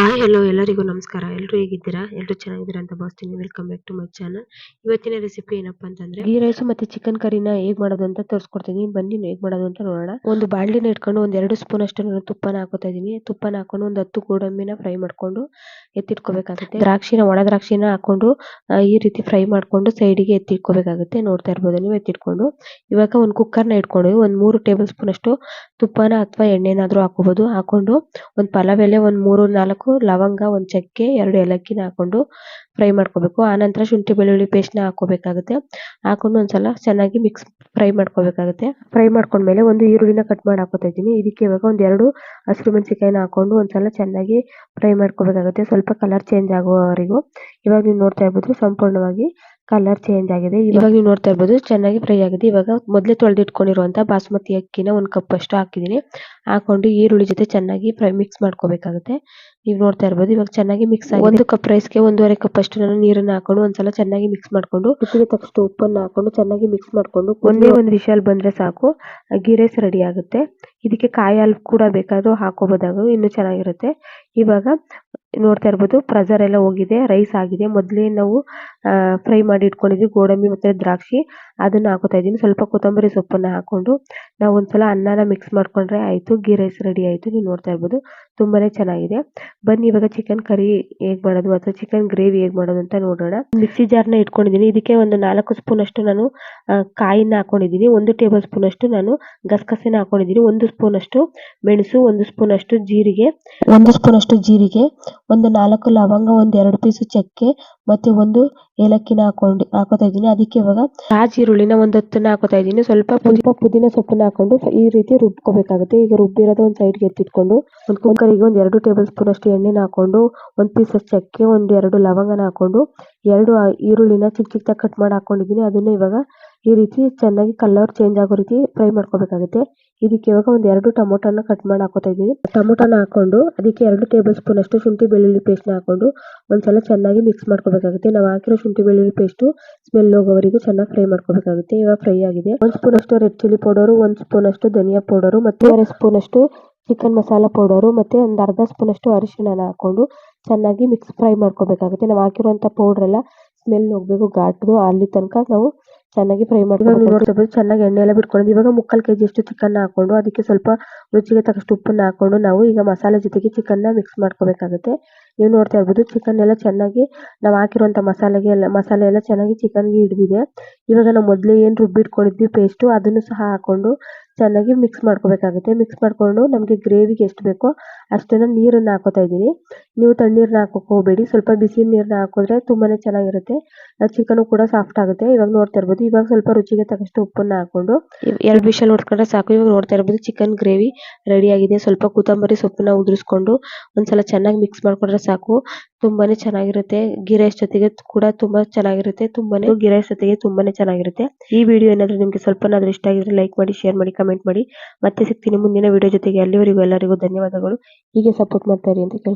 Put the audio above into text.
Hi hello ಎಲ್ಲರಿಗೂ ನಮಸ್ಕಾರ. ಎಲ್ಲರೂ ಹೇಗಿದ್ದೀರಾ? ಎಲ್ಲರೂ ಚೆನ್ನಾಗಿದ್ದೀರಾ ಅಂತ ಭಾವಿಸ್ತೀನಿ. Welcome back to my channel ಇವತ್ತಿನ ರೆಸಿಪಿ ಏನಪ್ಪಾ ಅಂತಂದ್ರೆ, ಈ ರೈಸ್ ಮತ್ತೆ ಚಿಕನ್ ಕರಿನ ಹೇಗ್ ಮಾಡೋದು ಅಂತ ತೋರಿಸ್ಕೊಡ್ತೀನಿ. ಬನ್ನಿ, ಹೇಗ್ ಮಾಡೋದು ಅಂತ ನೋಡೋಣ. ಒಂದು ಬಾಣಲಿನ ಇಟ್ಕೊಂಡು ಒಂದ್ ಎರಡು ಸ್ಪೂನ್ ಅಷ್ಟು ನಾನು ತುಪ್ಪನ ಹಾಕೋತಾ ಇದೀನಿ ತುಪ್ಪನ ಹಾಕೊಂಡು ಒಂದು ಹತ್ತು ಗೋಡಂಬಿನ ಫ್ರೈ ಮಾಡ್ಕೊಂಡು ಎತ್ತಿಟ್ಕೋಬೇಕಾಗುತ್ತೆ. ದ್ರಾಕ್ಷಿನ, ಒಣ ದ್ರಾಕ್ಷಿನ ಹಾಕೊಂಡು ಈ ರೀತಿ ಫ್ರೈ ಮಾಡ್ಕೊಂಡು ಸೈಡಿಗೆ ಎತ್ತಿಟ್ಕೋಬೇಕಾಗುತ್ತೆ. ನೋಡ್ತಾ ಇರ್ಬೋದು ನೀವು, ಎತ್ತಿಟ್ಕೊಂಡು. ಇವಾಗ ಒಂದು ಕುಕ್ಕರ್ನ ಇಟ್ಕೊಂಡು ಒಂದ್ ಮೂರು ಟೇಬಲ್ ಸ್ಪೂನ್ ಅಷ್ಟು ತುಪ್ಪನ ಅಥವಾ ಎಣ್ಣೆನಾದ್ರೂ ಹಾಕೋಬಹುದು ಹಾಕೊಂಡು ಒಂದ್ ಪಲಾವ್ ಎಲೆ ಒಂದ್ ಮೂರು ನಾಲ್ಕು ಲವಂಗ ಒಂದ್ ಚಕ್ಕೆ, ಎರಡು ಏಲಕ್ಕಿನ ಹಾಕೊಂಡು ಫ್ರೈ ಮಾಡ್ಕೋಬೇಕು. ಆನಂತರ ಶುಂಠಿ, ಬೆಳ್ಳುಳ್ಳಿ ಪೇಸ್ಟ್ನ ಹಾಕೋಬೇಕಾಗುತ್ತೆ ಹಾಕೊಂಡು ಒಂದ್ಸಲ ಚೆನ್ನಾಗಿ ಮಿಕ್ಸ್ ಫ್ರೈ ಮಾಡ್ಕೋಬೇಕಾಗುತ್ತೆ. ಫ್ರೈ ಮಾಡ್ಕೊಂಡ್ಮೇಲೆ ಒಂದು ಈರುಳ್ಳಿನ ಕಟ್ ಮಾಡಿ ಹಾಕೋತಾ ಇದ್ದೀನಿ. ಇದಕ್ಕೆ ಇವಾಗ ಒಂದ್ ಎರಡು ಹಸಿರು ಮೆಣಸಿನಕಾಯಿನ ಹಾಕೊಂಡು ಒಂದ್ಸಲ ಚೆನ್ನಾಗಿ ಫ್ರೈ ಮಾಡ್ಕೋಬೇಕಾಗುತ್ತೆ. ಸ್ವಲ್ಪ ಕಲರ್ ಚೇಂಜ್ ಆಗುವವರೆಗೂ. ಇವಾಗ ನೀವು ನೋಡ್ತಾ ಇರ್ಬೋದು, ಸಂಪೂರ್ಣವಾಗಿ ಕಲರ್ ಚೇಂಜ್ ಆಗಿದೆ. ಇವಾಗ ನೀವು ನೋಡ್ತಾ ಇರಬಹುದು ಚೆನ್ನಾಗಿ ಫ್ರೈ ಆಗಿದೆ. ಇವಾಗ ಮೊದಲೇ ತೊಳೆದಿಟ್ಕೊಂಡಿರುವಂತ ಬಾಸುಮತಿ ಅಕ್ಕಿನ ಒಂದ್ ಕಪ್ ಅಷ್ಟು ಹಾಕಿದೀನಿ ಹಾಕೊಂಡು ಈರುಳ್ಳಿ ಜೊತೆ ಚೆನ್ನಾಗಿ ಫ್ರೈ ಮಿಕ್ಸ್ ಮಾಡ್ಕೋಬೇಕಾಗುತ್ತೆ. ನೀವು ನೋಡ್ತಾ ಇರಬಹುದು ಇವಾಗ ಚೆನ್ನಾಗಿ ಮಿಕ್ಸ್ ಆಗಿ ಒಂದು ಕಪ್ ರೈಸ್ಗೆ ಒಂದೂವರೆ ಕಪ್ ಅಷ್ಟು ನಾನು ನೀರನ್ನ ಹಾಕೊಂಡು ಒಂದ್ಸಲ ಚೆನ್ನಾಗಿ ಮಿಕ್ಸ್ ಮಾಡ್ಕೊಂಡು ರುಚಿಗೆ ತಕ್ಕಷ್ಟು ಉಪ್ಪನ್ನು ಹಾಕೊಂಡು ಚೆನ್ನಾಗಿ ಮಿಕ್ಸ್ ಮಾಡ್ಕೊಂಡು ಒಂದೇ ಒಂದು ವಿಷಲ್ ಬಂದ್ರೆ ಸಾಕು. ಅಗ್ಗಿ ಗೀ ರೈಸ್ ರೆಡಿ ಆಗುತ್ತೆ. ಇದಕ್ಕೆ ಕಾಯಿ ಹಾಲು ಕೂಡ ಬೇಕಾದ್ರೂ ಹಾಕೋಬೋದಾಗ ಇನ್ನು ಚೆನ್ನಾಗಿರುತ್ತೆ. ಇವಾಗ ನೋಡ್ತಾ ಇರ್ಬೋದು. ಪ್ರೆಷರ್ ಎಲ್ಲ ಹೋಗಿದೆ ರೈಸ್ ಆಗಿದೆ. ಮೊದಲೇ ನಾವು ಫ್ರೈ ಮಾಡಿ ಇಟ್ಕೊಂಡಿದ್ವಿ, ಗೋಡಂಬಿ ಮತ್ತೆ ದ್ರಾಕ್ಷಿ. ಅದನ್ನ ಹಾಕೋತಾ ಇದೀನಿ ಸ್ವಲ್ಪ ಕೊತ್ತಂಬರಿ ಸೊಪ್ಪನ್ನ ಹಾಕೊಂಡು ನಾವು ಒಂದ್ಸಲ ಅನ್ನನ ಮಿಕ್ಸ್ ಮಾಡ್ಕೊಂಡ್ರೆ ಆಯ್ತು. ಗೀ ರೈಸ್ ರೆಡಿ ಆಯ್ತು. ನೀವು ನೋಡ್ತಾ ಇರ್ಬೋದು. ತುಂಬಾನೇ ಚೆನ್ನಾಗಿದೆ. ಬನ್ನಿ, ಇವಾಗ ಚಿಕನ್ ಕರಿ ಹೇಗ್ ಮಾಡೋದು ಅಥವಾ ಚಿಕನ್ ಗ್ರೇವಿ ಹೇಗ್ ಮಾಡೋದು ಅಂತ ನೋಡೋಣ. ಮಿಕ್ಸಿ ಜಾರ್ನ ಇಟ್ಕೊಂಡಿದ್ದೀನಿ. ಇದಕ್ಕೆ ಒಂದು ನಾಲ್ಕು ಸ್ಪೂನ್ ಅಷ್ಟು ನಾನು ಕಾಯಿನ ಹಾಕೊಂಡಿದ್ದೀನಿ. ಒಂದು ಟೇಬಲ್ ಸ್ಪೂನ್ ಅಷ್ಟು ನಾನು ಗಸಗಸೆನ ಹಾಕೊಂಡಿದ್ದೀನಿ. ಒಂದು ಸ್ಪೂನ್ ಅಷ್ಟು ಮೆಣಸು, ಒಂದು ಸ್ಪೂನ್ ಅಷ್ಟು ಜೀರಿಗೆ, ಒಂದು ಸ್ಪೂನ್ ಅಷ್ಟು ಜೀರಿಗೆ ಒಂದು ನಾಲ್ಕು ಲವಂಗ, ಒಂದ್ ಎರಡು ಪೀಸ್ ಚಕ್ಕೆ ಮತ್ತೆ ಒಂದು ಏಲಕ್ಕಿನ ಹಾಕೊಂಡು ಹಾಕೋತಾ ಇದ್ದೀನಿ. ಅದಕ್ಕೆ ಇವಾಗ ರಾಜ್ ಈರುಳ್ಳಿನ ಒಂದ್ ಹತ್ತನ್ನ ಹಾಕೋತಾ ಇದ್ದೀನಿ. ಸ್ವಲ್ಪ ಸ್ವಲ್ಪ ಪುದೀನ ಸೊಪ್ಪನ್ನ ಹಾಕೊಂಡು ಈ ರೀತಿ ರುಬ್ಕೋಬೇಕಾಗುತ್ತೆ. ಈಗ ರುಬ್ಬಿರೋದು ಒಂದು ಸೈಡ್ಗೆ ಎತ್ತಿಟ್ಕೊಂಡು ಒಂದು ಕುಕ್ಕರಿಗೆ ಒಂದು ಎರಡು ಟೇಬಲ್ ಸ್ಪೂನ್ ಅಷ್ಟು ಎಣ್ಣೆನ ಹಾಕೊಂಡು ಒಂದ್ ಪೀಸ್ ಚಕ್ಕೆ, ಒಂದ್ ಎರಡು ಲವಂಗನ ಹಾಕೊಂಡು ಎರಡು ಆ, ಈರುಳ್ಳಿನ ಚಿಕ್ಕ ಚಿಕ್ಕದಾಗಿ ಕಟ್ ಮಾಡಿ ಹಾಕೊಂಡಿದ್ದೀನಿ. ಅದನ್ನ ಇವಾಗ ಈ ರೀತಿ ಚೆನ್ನಾಗಿ ಕಲರ್ ಚೇಂಜ್ ಆಗೋ ರೀತಿ ಫ್ರೈ ಮಾಡ್ಕೋಬೇಕಾಗುತ್ತೆ. ಇದಕ್ಕೆ ಇವಾಗ ಒಂದ್ ಎರಡು ಟೊಮೊಟೊನ ಕಟ್ ಮಾಡಿ ಹಾಕೋತಾ ಇದೀನಿ ಟೊಮೊಟೊನ ಹಾಕೊಂಡು ಅದಕ್ಕೆ ಎರಡು ಟೇಬಲ್ ಸ್ಪೂನ್ ಅಷ್ಟು ಶುಂಠಿ ಬೆಳ್ಳುಳ್ಳಿ ಪೇಸ್ಟ್ನ ಹಾಕೊಂಡು ಒಂದ್ಸಲ ಚೆನ್ನಾಗಿ ಮಿಕ್ಸ್ ಮಾಡ್ಕೋಬೇಕಾಗುತ್ತೆ. ನಾವು ಹಾಕಿರೋ ಶುಂಠಿ ಬೆಳ್ಳುಳ್ಳಿ ಪೇಸ್ಟ್ ಸ್ಮೆಲ್ ಹೋಗೋವರೆಗೂ ಚೆನ್ನಾಗಿ ಫ್ರೈ ಮಾಡ್ಕೋಬೇಕಾಗುತ್ತೆ. ಇವಾಗ ಫ್ರೈ ಆಗಿದೆ. ಒಂದ್ ಸ್ಪೂನ್ ಅಷ್ಟು ರೆಡ್ ಚಿಲ್ಲಿ ಪೌಡರ್ ಒಂದ್ ಸ್ಪೂನ್ ಅಷ್ಟು ಧನಿಯಾ ಪೌಡರ್ ಮತ್ತೆ ಎರಡು ಸ್ಪೂನ್ ಅಷ್ಟು ಚಿಕನ್ ಮಸಾಲಾ ಪೌಡರ್ ಮತ್ತೆ ಒಂದ್ ಅರ್ಧ ಸ್ಪೂನ್ ಅಷ್ಟು ಅರಿಶಿಣನ ಹಾಕೊಂಡು ಚೆನ್ನಾಗಿ ಮಿಕ್ಸ್ ಫ್ರೈ ಮಾಡ್ಕೋಬೇಕಾಗುತ್ತೆ. ನಾವು ಪೌಡರ್ ಎಲ್ಲ ಸ್ಮೆಲ್ ಹೋಗ್ಬೇಕು ಘಾಟ್ದು ಅಲ್ಲಿ ತನಕ ನಾವು ಚೆನ್ನಾಗಿ ಫ್ರೈ ಮಾಡ್ಕೊಂಡು ಚೆನ್ನಾಗಿ ಎಣ್ಣೆ ಎಲ್ಲ ಬಿಟ್ಕೊಂಡು ಇವಾಗ ಮುಕ್ಕಾಲು ಕೆಜಿ ಅಷ್ಟು ಚಿಕನ್ ಹಾಕೊಂಡು ಅದಕ್ಕೆ ಸ್ವಲ್ಪ ರುಚಿಗೆ ತಕ್ಕಷ್ಟು ಉಪ್ಪನ್ನ ಹಾಕೊಂಡು ನಾವು ಈಗ ಮಸಾಲೆ ಜೊತೆಗೆ ಚಿಕನ್ನ ಮಿಕ್ಸ್ ಮಾಡ್ಕೋಬೇಕಾಗುತ್ತೆ. ನೀವು ನೋಡ್ತಾ ಇರಬಹುದು ಚಿಕನ್ ಎಲ್ಲ ಚೆನ್ನಾಗಿ ನಾವು ಹಾಕಿರುವಂತ ಮಸಾಲೆಗೆ ಎಲ್ಲ, ಮಸಾಲೆ ಎಲ್ಲ ಚೆನ್ನಾಗಿ ಚಿಕನ್ಗೆ ಹಿಡಿದಿದೆ. ಇವಾಗ ನಾವು ಮೊದಲೇ ಏನ್ ರುಬ್ಬಿಟ್ಕೊಂಡಿದ್ವಿ ಪೇಸ್ಟ್ ಅದನ್ನು ಸಹ ಹಾಕೊಂಡು ಚೆನ್ನಾಗಿ ಮಿಕ್ಸ್ ಮಾಡ್ಕೋಬೇಕಾಗುತ್ತೆ. ಮಿಕ್ಸ್ ಮಾಡ್ಕೊಂಡು ನಮಗೆ ಗ್ರೇವಿಗೆ ಎಷ್ಟು ಬೇಕೋ ಅಷ್ಟನ್ನು ನೀರನ್ನು ಹಾಕೋತಾ ಇದ್ದೀನಿ. ನೀವು ತಣ್ಣೀರನ್ನ ಹಾಕೋಕ್ ಹೋಗಬೇಡಿ. ಸ್ವಲ್ಪ ಬಿಸಿ ನೀರನ್ನ ಹಾಕಿದ್ರೆ ತುಂಬಾನೇ ಚೆನ್ನಾಗಿರುತ್ತೆ. ಚಿಕನ್ ಕೂಡ ಸಾಫ್ಟ್ ಆಗುತ್ತೆ. ಇವಾಗ ನೋಡ್ತಾ ಇರ್ಬೋದು, ಇವಾಗ ಸ್ವಲ್ಪ ರುಚಿಗೆ ತಕ್ಕಷ್ಟು ಉಪ್ಪನ್ನ ಹಾಕೊಂಡು ಎರಡು ವಿಷಲ್ ಹೊಡ್ಕೊಂಡ್ರೆ ಸಾಕು. ಇವಾಗ ನೋಡ್ತಾ ಇರ್ಬೋದು ಚಿಕನ್ ಗ್ರೇವಿ ರೆಡಿ ಆಗಿದೆ. ಸ್ವಲ್ಪ ಕೊತ್ತಂಬರಿ ಸೊಪ್ಪನ್ನ ಉದುರಿಸ್ಕೊಂಡು ಒಂದ್ಸಲ ಚೆನ್ನಾಗಿ ಮಿಕ್ಸ್ ಮಾಡ್ಕೊಂಡ್ರೆ ಸಾಕು. ತುಂಬಾನೇ ಚೆನ್ನಾಗಿರುತ್ತೆ. ಗೀ ಜೊತೆಗೆ ಕೂಡ ತುಂಬಾ ಚೆನ್ನಾಗಿರುತ್ತೆ. ತುಂಬಾನೇ ಗೀ ಜೊತೆಗೆ ತುಂಬಾನೇ ಚೆನ್ನಾಗಿರುತ್ತೆ. ಈ ವಿಡಿಯೋ ಏನಾದ್ರು ನಿಮ್ಗೆ ಸ್ವಲ್ಪನಾದ್ರೂ ಇಷ್ಟ ಆಗಿದ್ರೆ ಲೈಕ್ ಮಾಡಿ ಶೇರ್ ಮಾಡಿ ಕಮೆಂಟ್ ಮಾಡಿ. ಮತ್ತೆ ಸಿಗ್ತೀನಿ ಮುಂದಿನ ವಿಡಿಯೋ ಜೊತೆಗೆ. ಅಲ್ಲಿವರೆಗೂ ಎಲ್ಲರಿಗೂ ಧನ್ಯವಾದಗಳು. ಹೀಗೆ ಸಪೋರ್ಟ್ ಮಾಡ್ತಾ ಇರಿ ಅಂತ ಕೇಳ್ತೀನಿ